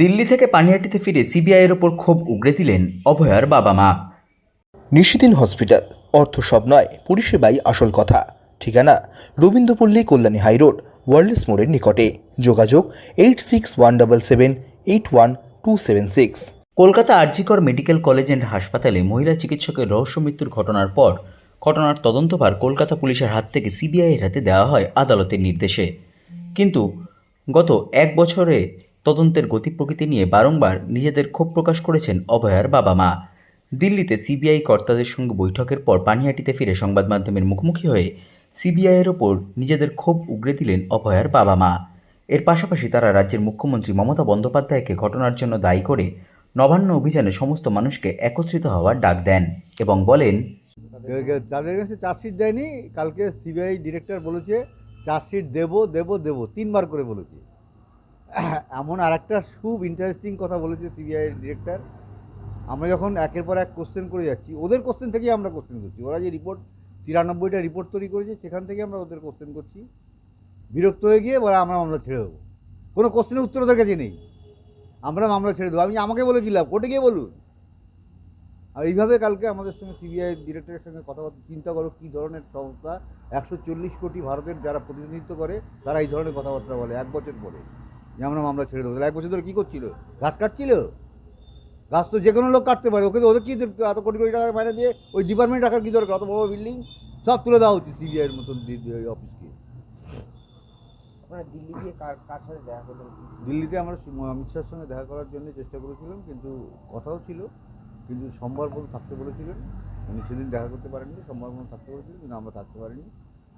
দিল্লি থেকে পানিহাটিতে ফিরে সিবিআইয়ের ওপর ক্ষোভ উগড়ে দিলেন অভয়ার বাবা মা নিশিদিন হসপিটাল অর্থ সব নয় পরিষেবাই আসল কথা। ঠিকানা রবীন্দ্রপল্লী কল্যাণী হাইরোড ওয়ার্ল্ডস মোড়ের নিকটে। যোগাযোগ eight six one double seven eight one two seven six Kolkata RG Kar medical college and হাসপাতালে মহিলা চিকিৎসকের রহস্য মৃত্যুর ঘটনার পর ঘটনার তদন্তভার কলকাতা পুলিশের হাত থেকে সিবিআইয়ের হাতে দেওয়া হয় আদালতের নির্দেশে। কিন্তু গত এক বছরে তদন্তের গতি প্রকৃতি নিয়ে বারংবার নিজেদের ক্ষোভ প্রকাশ করেছেন অভয়ার বাবা মা দিল্লিতে সিবিআই কর্তাদের সঙ্গে বৈঠকের পর পানিহাটিতে ফিরে সংবাদ মাধ্যমের মুখোমুখি হয়ে সিবিআইয়ের ওপর নিজেদের ক্ষোভ উগড়ে দিলেন অভয়ার বাবা মা এর পাশাপাশি তারা রাজ্যের মুখ্যমন্ত্রী মমতা বন্দ্যোপাধ্যায়কে ঘটনার জন্য দায়ী করে নবান্ন অভিযানে সমস্ত মানুষকে একত্রিত হওয়ার ডাক দেন এবং বলেন তাদের কাছে চার্জশিট দেয়নি, কালকে সিবিআই ডিরেক্টর বলেছে, চার্জশিট দেব দেব দেব। তিনবার করে বলেছে। এমন আর একটা খুব ইন্টারেস্টিং কথা বলেছে সিবিআই ডিরেক্টর আমরা যখন একের পর এক কোশ্চেন করে যাচ্ছি, ওদের কোশ্চেন থেকেই আমরা কোশ্চেন করছি। ওরা যে রিপোর্ট তিরানব্বইটা রিপোর্ট তৈরি করেছে, সেখান থেকে আমরা ওদের কোশ্চেন করছি। বিরক্ত হয়ে গিয়ে বলে, আমরা মামলা ছেড়ে দেবো। কোনো কোশ্চেনের উত্তর ওদের কাছে নেই। আমরা মামলা ছেড়ে দেবো। আমি আমাকে বলে দিলাম কোর্টে গিয়ে বলুন। আর এইভাবে কালকে আমাদের সঙ্গে সিবিআই ডিরেক্টরের সঙ্গে কথাবার্তা চিন্তা করো কী ধরনের সংস্থা। একশো চল্লিশ কোটি ভারতের যারা প্রতিনিধিত্ব করে, তারা এই ধরনের কথাবার্তা বলে এক বছর পরে। যে আমরা মামলা ছেড়ে দেবো। এক বছর ধরে কী করছিল? গাছ কাটছিল? গাছ তো যে কোনো লোক কাটতে পারে। ওকে তো ওদের কি এত কোটি কোটি টাকা মাইনে দিয়ে ওই ডিপার্টমেন্ট রাখার কী দরকার? অত বড় বিল্ডিং সব তুলে দেওয়া উচিত সিবিআইয়ের মতন অফিসকে দিল্লিতে আমরা অমিত শাহের সঙ্গে দেখা করার জন্য চেষ্টা করেছিলাম কিন্তু কথাও ছিল। কিন্তু সোমবার পর্যন্ত থাকতে বলেছিলেন। উনি সেদিন দেখা করতে পারেননি সোমবার পর্যন্ত থাকতে বলেছিলেন কিন্তু আমরা থাকতে পারিনি।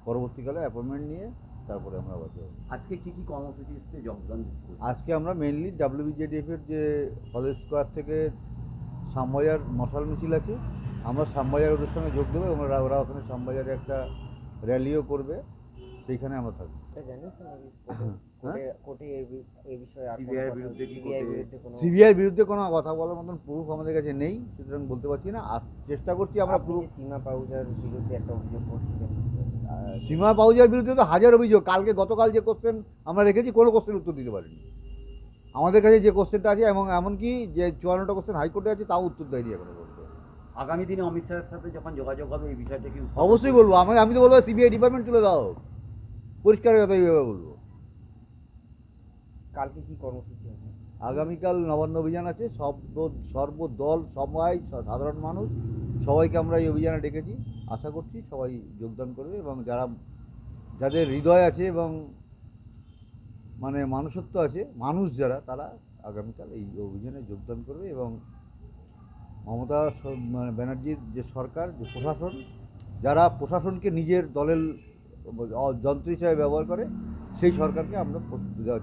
পরবর্তীকালে অ্যাপয়েন্টমেন্ট নিয়ে তারপরে আমরা আবার যাব আজকে কি কি কর্মসূচিতে যোগদান? আজকে আমরা মেনলি ডাব্লিউবিজেডিএফের যে কলেজ স্কোয়ার থেকে শ্যামবাজার মশাল মিছিল আছে আমরা শ্যামবাজার ওদের সঙ্গে যোগ দেবো এবং ওরা ওরা ওখানে শ্যামবাজারে একটা র্যালিও করবে সেইখানে আমরা থাকব নাকি হ্যাঁ? এর বিরুদ্ধে কি সিবিআই বিরুদ্ধে কোনো সিবিআইয়ের বিরুদ্ধে কোনো কথা বলার মতন প্রুফ আমাদের কাছে নেই সুতরাং বলতে পারছি না আর চেষ্টা করছি আমরা প্রুফ সীমা পাউজার বিরুদ্ধে একটা অভিযোগ করছিলেন সীমা পাউজার বিরুদ্ধে তো হাজার অভিযোগ। কালকে গতকাল যে কোশ্চেন আমরা রেখেছি কোনো কোশ্চেন উত্তর দিতে পারিনি। আমাদের কাছে যে কোশ্চেনটা আছে এবং এমনকি যে চুয়ান্নটা কোশ্চেন হাইকোর্টে আছে তাও উত্তর দেয়নি এখনও আগামী দিনে অমিত শাহের সাথে যখন যোগাযোগ হবে এই বিষয়টা কি অবশ্যই বলব। আমি আমি তো বলব সিবিআই ডিপার্টমেন্ট তুলে দাও পরিষ্কার কথা এইভাবে বলব। কালকে কি কর্মসূচি আছে? আগামীকাল নবান্ন অভিযান আছে। সব দ- সর্বদল সবাই সাধারণ মানুষ সবাইকে আমরা এই অভিযানে ডেকেছি। আশা করছি সবাই যোগদান করবে এবং যারা যাদের হৃদয় আছে এবং মানে মানুষত্ব আছে মানুষ যারা তারা আগামীকাল এই অভিযানে যোগদান করবে এবং মমতা মানে ব্যানার্জির যে সরকার যে প্রশাসন যারা প্রশাসনকে নিজের দলের যন্ত্র হিসাবে ব্যবহার করে সেই সরকারকে আমরা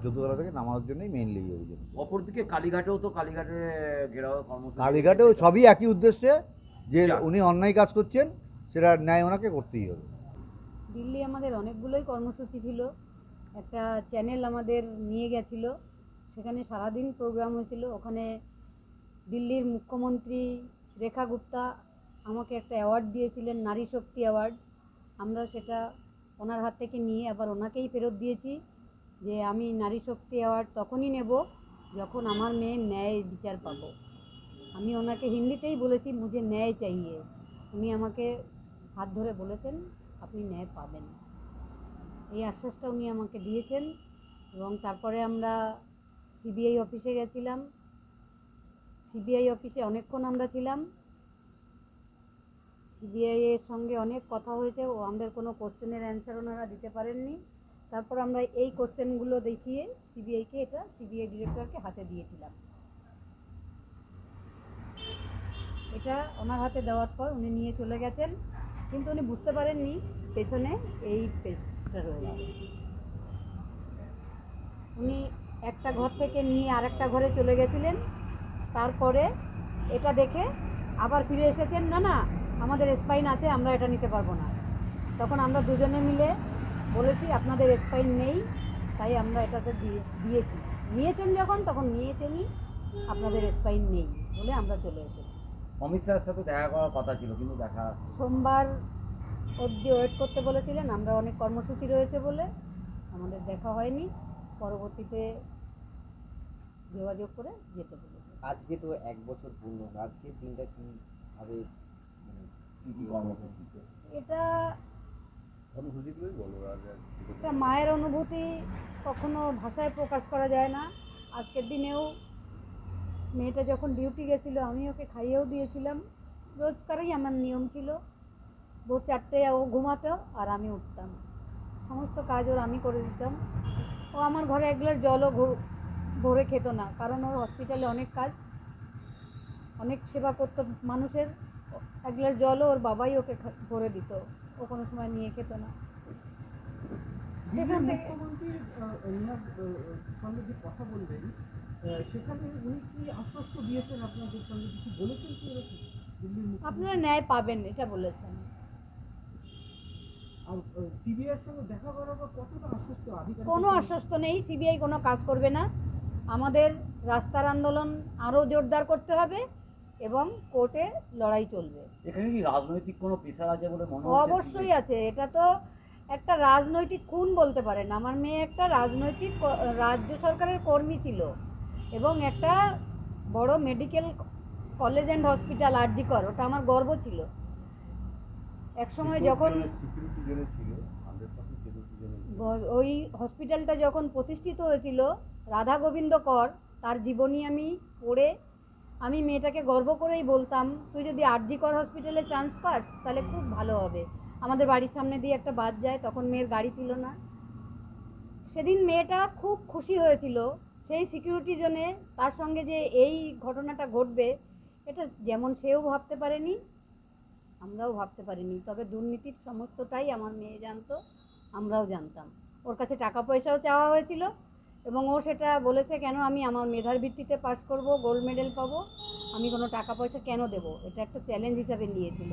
চোদ্দতলা থেকে নামানোর জন্যই মেইনলি এই অভিযান। অপরদিকে কালীঘাটেও তো কালীঘাটে ঘেরাও কালীঘাটেও সবই একই উদ্দেশ্যে যে উনি অন্যায় কাজ করছেন সেটা ন্যায় ওনাকে করতেই হবে। দিল্লি আমাদের অনেকগুলোই কর্মসূচি ছিল। একটা চ্যানেল আমাদের নিয়ে গেছিল। সেখানে সারাদিন প্রোগ্রাম হয়েছিল। ওখানে দিল্লির মুখ্যমন্ত্রী রেখা গুপ্তা আমাকে একটা অ্যাওয়ার্ড দিয়েছিলেন নারী শক্তি অ্যাওয়ার্ড আমরা সেটা ওনার হাত থেকে নিয়ে আবার ওনাকেই ফেরত দিয়েছি যে আমি নারী শক্তি অ্যাওয়ার্ড তখনই নেব যখন আমার মেয়ে ন্যায় বিচার পাবো। আমি ওনাকে হিন্দিতেই বলেছি, মুঝে ন্যায় চাইয়ে। উনি আমাকে হাত ধরে বলেছেন, আপনি ন্যায় পাবেন। এই আশ্বাসটা উনি আমাকে দিয়েছেন এবং তারপরে আমরা সিবিআই অফিসে গেছিলাম। সিবিআই অফিসে অনেকক্ষণ আমরা ছিলাম। সিবিআই এর সঙ্গে অনেক কথা হয়েছে, ও আমাদের কোনো কোশ্চেনের অ্যান্সার ওনারা দিতে পারেননি। তারপর আমরা এই কোশ্চেনগুলো দেখিয়ে সিবিআইকে এটা, সিবিআই ডিরেক্টরকে হাতে দিয়েছিলাম। এটা ওনার হাতে দেওয়ার পর উনি নিয়ে চলে গেছেন। কিন্তু উনি বুঝতে পারেননি পেছনে এই পেজটা রয়েছে উনি একটা ঘর থেকে নিয়ে আরেকটা ঘরে চলে গেছিলেন। তারপরে এটা দেখে আবার ফিরে এসেছেন, না না, আমাদের স্পাইন আছে, আমরা এটা নিতে পারব না। তখন আমরা দুজনে মিলে বলেছি, আপনাদের স্পাইন নেই, তাই আমরা এটাতে দিয়ে, দিয়েছি। নিয়েছেন যখন, তখন নিয়েছেনই, আপনাদের স্পাইন নেই, বলে আমরা চলে এসেছি। অমিত শাহের সাথে দেখা করার কথা ছিল কিন্তু দেখা সোমবার অবধি ওয়েট করতে বলেছিলেন আমরা অনেক কর্মসূচি রয়েছে বলে আমাদের দেখা হয়নি পরবর্তীতে যোগাযোগ করে যেতে বলেছে। আজকে তো এক বছর পূর্ণ আজকের দিনটা কীভাবে মানে এটা একটা মায়ের অনুভূতি কখনো ভাষায় প্রকাশ করা যায় না। আজকের দিনেও মেয়েটা যখন ডিউটি গেছিল, আমি ওকে খাইয়েও দিয়েছিলাম। রোজকারই আমার নিয়ম ছিল, ভোর চারটে ও ঘুমাতো আর আমি উঠতাম। সমস্ত কাজ ওর আমি করে দিতাম। ও আমার ঘরে এক গ্লাস জলও ভরে খেত না, কারণ ওর হসপিটালে অনেক কাজ, অনেক সেবা করতো মানুষের। এক গ্লাস জলও ওর বাবাই ওকে ভরে দিত। ও কোনো সময় নিয়ে খেত না। সেখান থেকে সঙ্গে যে কথা বললেন আহ, সেখানে উনি কি আশ্বস্ত দিয়েছেন আপনাদের সঙ্গে? কিছু বলেছেন কি এরকম? আপনারা ন্যায় পাবেন এটা বলেছেন। কোনো আশ্বস্ত নেই সিবিআই কোনো কাজ করবে না। আমাদের রাস্তার আন্দোলন আরও জোরদার করতে হবে এবং কোর্টে লড়াই চলবে। এখানে কি রাজনৈতিক কোনো প্রেশার আছে বলে মনে অবশ্যই আছে এটা তো একটা রাজনৈতিক খুন বলতে পারেন। আমার মেয়ে একটা রাজনৈতিক রাজ্য সরকারের কর্মী ছিল এবং একটা বড় medical college and hospital RG Kar ওটা আমার গর্ব ছিল। একসময় যখন ওই হসপিটালটা যখন প্রতিষ্ঠিত হয়েছিল রাধা গোবিন্দ কর তার জীবনী আমি পড়ে আমি মেয়েটাকে গর্ব করেই বলতাম তুই যদি আরজি কর হসপিটালে চান্স পাস তাহলে খুব ভালো হবে। আমাদের বাড়ির সামনে দিয়ে একটা বাস যায়, তখন মেয়ের গাড়ি ছিল না। সেদিন মেয়েটা খুব খুশি হয়েছিল, সেই সিকিউরিটি জোনে তার সঙ্গে যে এই ঘটনাটা ঘটবে, এটা যেমন সেও ভাবতে পারেনি, আমরাও ভাবতে পারিনি। তবে দুর্নীতির সমস্তটাই আমার মেয়ে জানতো, আমরাও জানতাম। ওর কাছে টাকা পয়সাও চাওয়া হয়েছিল এবং ও সেটা বলেছে, কেন আমি আমার মেধার ভিত্তিতে পাস করব গোল্ড মেডেল পাবো? আমি কোনো টাকা পয়সা কেন দেব? এটা একটা চ্যালেঞ্জ হিসাবে নিয়েছিল।